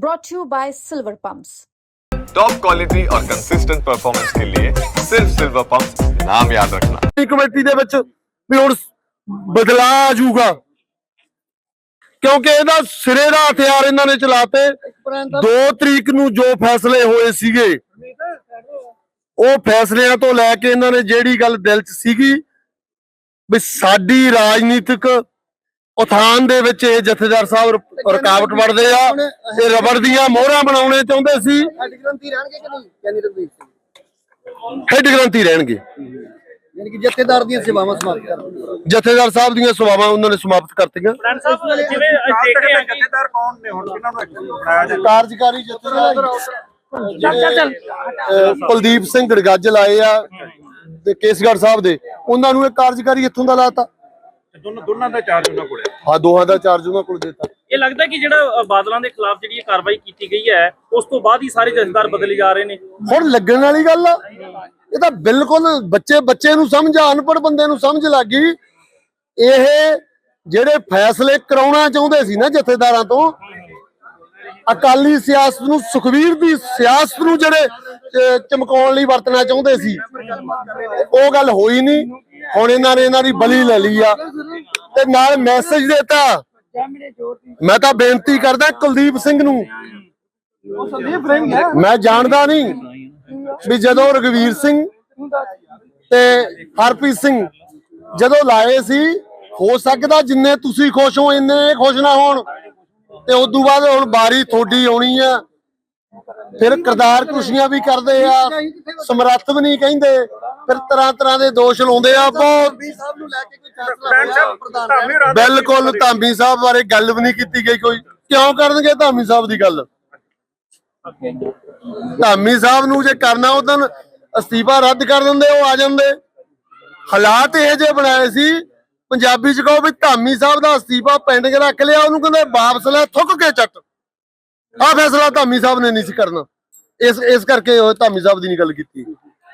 brought to you by Silver Pumps. Top quality और consistent performance के लिए सिर्फ सिल्वर पंप नाम याद रखना ਸ਼੍ਰੋਮਣੀ ਕਮੇਟੀ ਦੇ ਵਿੱਚ ਵੀ ਹੁਣ ਬਦਲਾ ਆ ਜਾਊਗਾ ਕਿਉਂਕਿ ਇਹਦਾ ਸਿਰੇ ਦਾ ਹਥਿਆਰ ਇਹਨਾਂ ਨੇ ਚਲਾਤੇ 2 ਤਰੀਕ ਨੂੰ ਜੋ ਫੈਸਲੇ ਹੋਏ ਸੀਗੇ ਉਹ ਫੈਸਲਿਆਂ ਤੋਂ ਲੈ ਕੇ ਇਹਨਾਂ ਨੇ ਜਿਹੜੀ ਗੱਲ ਦਿਲ 'ਚ ਸੀਗੀ ਵੀ ਸਾਡੀ ਰਾਜਨੀਤਿਕ ਉਥਾਨ ਦੇ ਵਿੱਚ ਇਹ ਜਥੇਦਾਰ ਸਾਹਿਬ ਰੁਕਾਵਟ ਵੜਦੇ ਆ ਤੇ ਰਬੜ ਦੀਆਂ ਮੋਹਰਾਂ ਬਣਾਉਣੇ ਚਾਹੁੰਦੇ ਸੀ। ਹੈਡ ਗ੍ਰੰਥੀ ਰਹਿਣਗੇ ਕਿ ਨਹੀਂ ਯਾਨੀ ਰਣਜੀਤ ਸਿੰਘ? ਹੈਡ ਗ੍ਰੰਥੀ ਰਹਿਣਗੇ। ਯਾਨੀ ਕਿ ਜਥੇਦਾਰ ਦੀਆਂ ਸੇਵਾਵਾਂ ਸਮਾਪਤ ਕਰ ਜਥੇਦਾਰ ਸਾਹਿਬ ਦੀਆਂ ਸੇਵਾਵਾਂ ਉਹਨਾਂ ਨੇ ਸਮਾਪਤ ਕਰਤੀਆਂ। ਜਥੇਦਾਰ ਕੌਣ ਨੇ? ਹੁਣ ਕਿਹਨਾਂ ਨੂੰ ਐਕਸ਼ਨ ਬਣਾਇਆ ਜਾ ਕਾਰਜਕਾਰੀ ਜਥੇਦਾਰ ਕੁਲਦੀਪ ਸਿੰਘ ਗੜਗੱਜ ਲਾਏ ਆ ਤੇ ਕੇਸਗੜ੍ਹ ਸਾਹਿਬ ਦੇ। ਉਹਨਾਂ ਨੂੰ ਇਹ ਕਾਰਜਕਾਰੀ ਇੱਥੋਂ ਦਾ ਲਾਤਾ। ਦੋਨੋਂ ਦੋਨਾਂ ਦਾ ਚਾਰਜ ਉਹਨਾਂ ਕੋਲੇ ਆ ਦੋਹਾਂ ਦਾ ਚਾਰਜ ਉਹਨਾਂ ਕੋਲ ਦਿੱਤਾ। ਇਹ ਲੱਗਦਾ ਕਿ ਜਿਹੜਾ ਅ, ਬਾਦਲਾਂ ਦੇ ਖਿਲਾਫ ਜਿਹੜੀ ਇਹ ਕਾਰਵਾਈ ਕੀਤੀ ਗਈ ਹੈ ਉਸ ਤੋਂ ਬਾਅਦ ਹੀ ਸਾਰੇ ਜਥੇਦਾਰ ਬਦਲੇ ਜਾ ਰਹੇ ਨੇ। ਹੁਣ ਲੱਗਣ ਵਾਲੀ ਗੱਲ ਆ ਇਹ ਤਾਂ ਬਿਲਕੁਲ ਬੱਚੇ ਬੱਚੇ ਨੂੰ ਸਮਝ ਆ ਅਨਪੜ੍ਹ ਬੰਦੇ ਨੂੰ ਸਮਝ ਲੱਗ ਗਈ। ਇਹ ਜਿਹੜੇ ਫੈਸਲੇ ਕਰਾਉਣਾ ਚਾਹੁੰਦੇ ਸੀ ਨਾ ਜਥੇਦਾਰਾਂ ਤੋਂ ਅਕਾਲੀ ਸਿਆਸਤ ਨੂੰ ਸੁਖਵੀਰ ਦੀ ਸਿਆਸਤ ਨੂੰ ਜਿਹੜੇ ਅਹ, ਚਮਕਾਉਣ ਲਈ ਵਰਤਣਾ ਚਾਹੁੰਦੇ ਸੀ ਉਹ ਗੱਲ ਹੋਈ ਨਹੀਂ। ਹੁਣ ਇਹਨਾਂ ਨੇ ਇਹਨਾਂ ਦੀ ਬਲੀ ਲੈ ਲਈ ਆ। ਤੇ ਨਾਲ ਮੈਸੇਜ ਦਿੱਤਾ। ਮੈਂ ਤਾਂ ਬੇਨਤੀ ਕਰਦਾ ਕੁਲਦੀਪ ਸਿੰਘ ਨੂੰ। ਮੈਂ ਜਾਣਦਾ ਨਹੀਂ ਵੀ ਜਦੋਂ ਰਗਵੀਰ ਸਿੰਘ ਤੇ ਹਰਪ੍ਰੀਤ ਸਿੰਘ ਜਦੋਂ ਲਾਏ ਸੀ ਹੋ ਸਕਦਾ ਜਿੰਨੇ ਤੁਸੀਂ ਖੁਸ਼ ਹੋ ਇੰਨੇ ਖੁਸ਼ ਨਾ ਹੋਣ। ਤੇ ਉਸ ਤੋਂ ਬਾਅਦ ਹੁਣ ਬਾਰੀ ਤੁਹਾਡੀ ਆਉਣੀ ਆ। ਫਿਰ ਕਰਦਾਰ ਕੁਸ਼ੀਆਂ ਵੀ ਕਰਦੇ ਆ ਸਮਰੱਥ ਵੀ ਨਹੀਂ ਕਹਿੰਦੇ। ਫਿਰ ਤਰ੍ਹਾਂ ਤਰ੍ਹਾਂ ਦੇ ਦੋਸ਼ ਲਾਉਂਦੇ ਆ ਬਹੁਤ ਵੀ ਸਾਹਿਬ ਨੂੰ ਲੈ ਕੇ ਕੋਈ ਫੈਸਲਾ ਬਿਲਕੁਲ ਧਾਮੀ ਸਾਹਿਬ ਬਾਰੇ ਗੱਲ ਵੀ ਨਹੀਂ ਕੀਤੀ ਗਈ ਕੋਈ। ਕਿਉਂ ਕਰਨਗੇ ਧਾਮੀ ਸਾਹਿਬ ਦੀ ਗੱਲ? ਧਾਮੀ ਸਾਹਿਬ ਨੂੰ ਜੇ ਕਰਨਾ ਉਦੋਂ ਅਸਤੀਫਾ ਰੱਦ ਕਰ ਦਿੰਦੇ ਉਹ ਆ ਜਾਂਦੇ। ਹਾਲਾਤ ਇਹ ਜੇ ਬਣਾਏ ਸੀ ਪੰਜਾਬੀ ਚ ਕਹੋ ਵੀ ਧਾਮੀ ਸਾਹਿਬ ਦਾ ਅਸਤੀਫਾ ਪੈਂਡਿੰਗ ਰੱਖ ਲਿਆ ਉਹਨੂੰ ਕਹਿੰਦੇ ਵਾਪਸ ਲੈ ਥੁੱਕ ਕੇ ਚੱਟ ਆਹ ਫੈਸਲਾ ਧਾਮੀ ਸਾਹਿਬ ਨੇ ਨਹੀਂ ਸੀ ਕਰਨਾ। ਇਸ ਇਸ ਕਰਕੇ ਉਹ ਧਾਮੀ ਸਾਹਿਬ ਦੀ ਨਹੀਂ ਗੱਲ ਕੀਤੀ।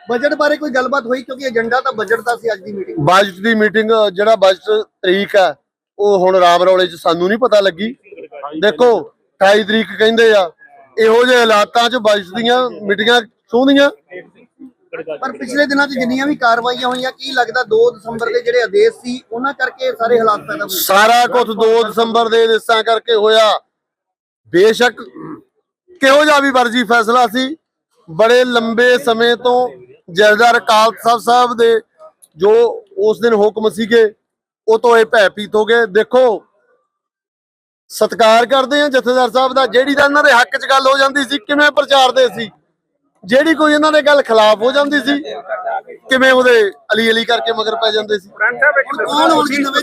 ਬਜਟ ਬਾਰੇ ਕੋਈ ਗੱਲਬਾਤ ਹੋਈ? ਕਿਉਂਕਿ ਏਜੰਡਾ ਤਾਂ ਬਜਟ ਦਾ ਸੀ ਅੱਜ ਦੀ ਮੀਟਿੰਗ ਬਜਟ ਦੀ ਮੀਟਿੰਗ ਜਿਹੜਾ ਬਜਟ ਤਰੀਕ ਹੈ ਉਹ ਹੁਣ ਰਾਮ ਰੌਲੇ ਚ ਸਾਨੂੰ ਨਹੀਂ ਪਤਾ ਲੱਗੀ। ਦੇਖੋ 28 ਤਰੀਕ ਕਹਿੰਦੇ ਆ ਇਹੋ ਜਿਹੇ ਹਾਲਾਤਾਂ ਚ ਬਜਟ ਦੀਆਂ ਮੀਟਿੰਗਾਂ ਸੋਹਣੀਆਂ ਪਰ ਪਿਛਲੇ ਦਿਨਾਂ 'ਚ ਜਿੰਨੀਆਂ ਵੀ ਕਾਰਵਾਈਆਂ ਹੋਈਆਂ ਕੀ ਲੱਗਦਾ 2 ਦਸੰਬਰ ਦੇ ਜਿਹੜੇ ਆਦੇਸ਼ ਸੀ ਉਹਨਾਂ ਕਰਕੇ ਸਾਰੇ ਹਾਲਾਤ ਪੈਦਾ ਹੋਏ? ਸਾਰਾ ਕੁਝ 2 ਦਸੰਬਰ ਦੇ ਦਿਸਾਂ ਕਰਕੇ ਹੋਇਆ। ਬੇਸ਼ੱਕ ਕਿਹੋ ਜਿਹਾ ਵੀ ਵਰਜੀ ਫੈਸਲਾ ਸੀ ਬੜੇ ਲੰਬੇ ਸਮੇਂ ਤੋਂ ਜਥੇਦਾਰ ਅਕਾਲ ਤਖਤ ਸਾਹਿਬ ਦੇ ਜੋ ਉਸ ਦਿਨ ਹੁਕਮ ਸੀਗੇ ਉਹ ਤੋਂ ਇਹ ਭੈਪੀਤ ਹੋ ਗਏ। ਦੇਖੋ ਸਤਿਕਾਰ ਕਰਦੇ ਆ ਜਥੇਦਾਰ ਸਾਹਿਬ ਦਾ ਜਿਹੜੀ ਤਾਂ ਇਹਨਾਂ ਦੇ ਹੱਕ 'ਚ ਗੱਲ ਹੋ ਜਾਂਦੀ ਸੀ ਕਿਵੇਂ ਪ੍ਰਚਾਰਦੇ ਸੀ ਜਿਹੜੀ ਕੋਈ ਇਹਨਾਂ ਦੇ ਗੱਲ ਖਿਲਾਫ ਹੋ ਜਾਂਦੀ ਸੀ ਕਿਵੇਂ ਉਹਦੇ ਅਲੀ ਅਲੀ ਕਰਕੇ ਮਗਰ ਪੈ ਜਾਂਦੇ ਸੀ। ਸਾਹਿਬ ਕੌਣ ਦੇ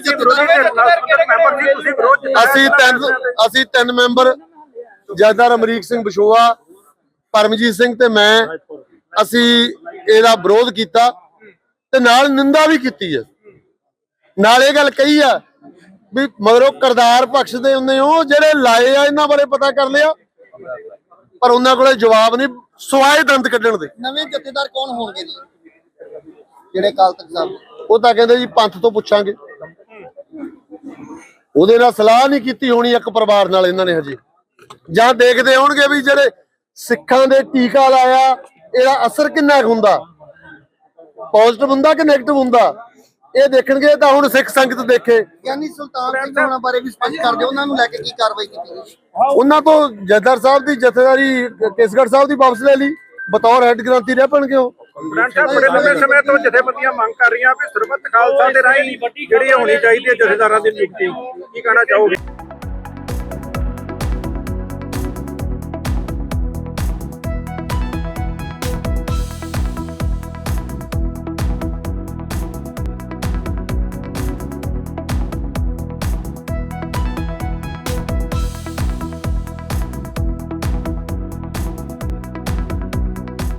ਅਸੀਂ ਤਿੰਨ ਅਸੀਂ ਤਿੰਨ ਮੈਂਬਰ ਜਥੇਦਾਰ ਅਮਰੀਕ ਸਿੰਘ ਬਸ਼ੋਆ ਪਰਮਜੀਤ ਸਿੰਘ ਤੇ ਮੈਂ ਅਸੀਂ ਇਹਦਾ ਵਿਰੋਧ ਕੀਤਾ ਤੇ ਨਾਲ ਨਿੰਦਾ ਵੀ ਕੀਤੀ ਹੈ। ਨਾਲ ਇਹ ਗੱਲ ਕਹੀ ਆ ਵੀ ਮਗਰੋਂ ਕਰਦਾਰ ਬਖਸ਼ਦੇ ਹੁੰਦੇ ਹੋ ਜਿਹੜੇ ਲਾਏ ਆ ਇਹਨਾਂ ਬਾਰੇ ਪਤਾ ਕਰ ਲਿਆ। ਪਰ ਉਹਨਾਂ ਕੋਲੇ ਜਵਾਬ ਨਹੀਂ ਸਵਾਏ ਦੰਦ ਕੱਢਣ ਦੇ। ਨਵੇਂ ਜਥੇਦਾਰ ਕੌਣ ਹੋਣਗੇ ਜੀ? ਜਿਹੜੇ ਕਾਲ ਤੱਕ ਸਾਹਿਬ ਉਹ ਤਾਂ ਕਹਿੰਦੇ ਜੀ ਪੰਥ ਤੋਂ ਪੁੱਛਾਂਗੇ। ਉਹਦੇ ਨਾਲ ਸਲਾਹ ਨਹੀਂ ਕੀਤੀ ਹੋਣੀ ਇੱਕ ਪਰਿਵਾਰ ਨਾਲ ਇਹਨਾਂ ਨੇ ਹਜੇ। ਜਾਂ ਦੇਖਦੇ ਹੋਣਗੇ ਵੀ ਜਿਹੜੇ ਸਿੱਖਾਂ ਦੇ ਟੀਕਾ ਲਾਇਆ ਇਹਦਾ ਅਸਰ ਕਿੰਨਾ ਹੁੰਦਾ? ਪੋਜ਼ਿਟਿਵ ਹੁੰਦਾ ਕਿ ਨੈਗੇਟਿਵ ਹੁੰਦਾ? ਇਹ ਦੇਖਣਗੇ ਤਾਂ ਹੁਣ ਸਿੱਖ ਸੰਗਤ ਦੇਖੇ। ਯਾਨੀ ਸੁਲਤਾਨ ਸਿੰਘ ਹੋਣਾ ਬਾਰੇ ਵੀ ਸਪਸ਼ਟ ਕਰ ਦਿਓ ਉਹਨਾਂ ਨੂੰ ਲੈ ਕੇ ਕੀ ਕਾਰਵਾਈ ਕੀਤੀ ਗਈ ਉਹਨਾਂ ਤੋਂ ਜਥੇਦਾਰ ਸਾਹਿਬ ਦੀ ਜਥੇਦਾਰੀ ਕੇਸਗੜ੍ਹ ਸਾਹਿਬ ਦੀ ਵਾਪਸ ਲੈ ਲਈ। ਬਤੌਰ ਹੈੱਡ ਗ੍ਰੰਥੀ ਰਹਿ ਪਣਗੇ ਉਹ। ਸਾਹਿਬ ਬੜੇ ਲੰਬੇ ਸਮੇਂ ਤੋਂ ਜਥੇਬੰਦੀਆਂ ਮੰਗ ਕਰ ਰਹੀਆਂ ਵੀ ਸਰਬੱਤ ਖਾਲਸਾ ਦੇ ਰਾਹੀਂ ਜਿਹੜੀ ਹੋਣੀ ਚਾਹੀਦੀ ਹੈ ਜਥੇਦਾਰਾਂ ਦੀ ਨਿਯੁਕਤੀ। ਕੀ ਕਹਿਣਾ ਚਾਹੋਗੇ?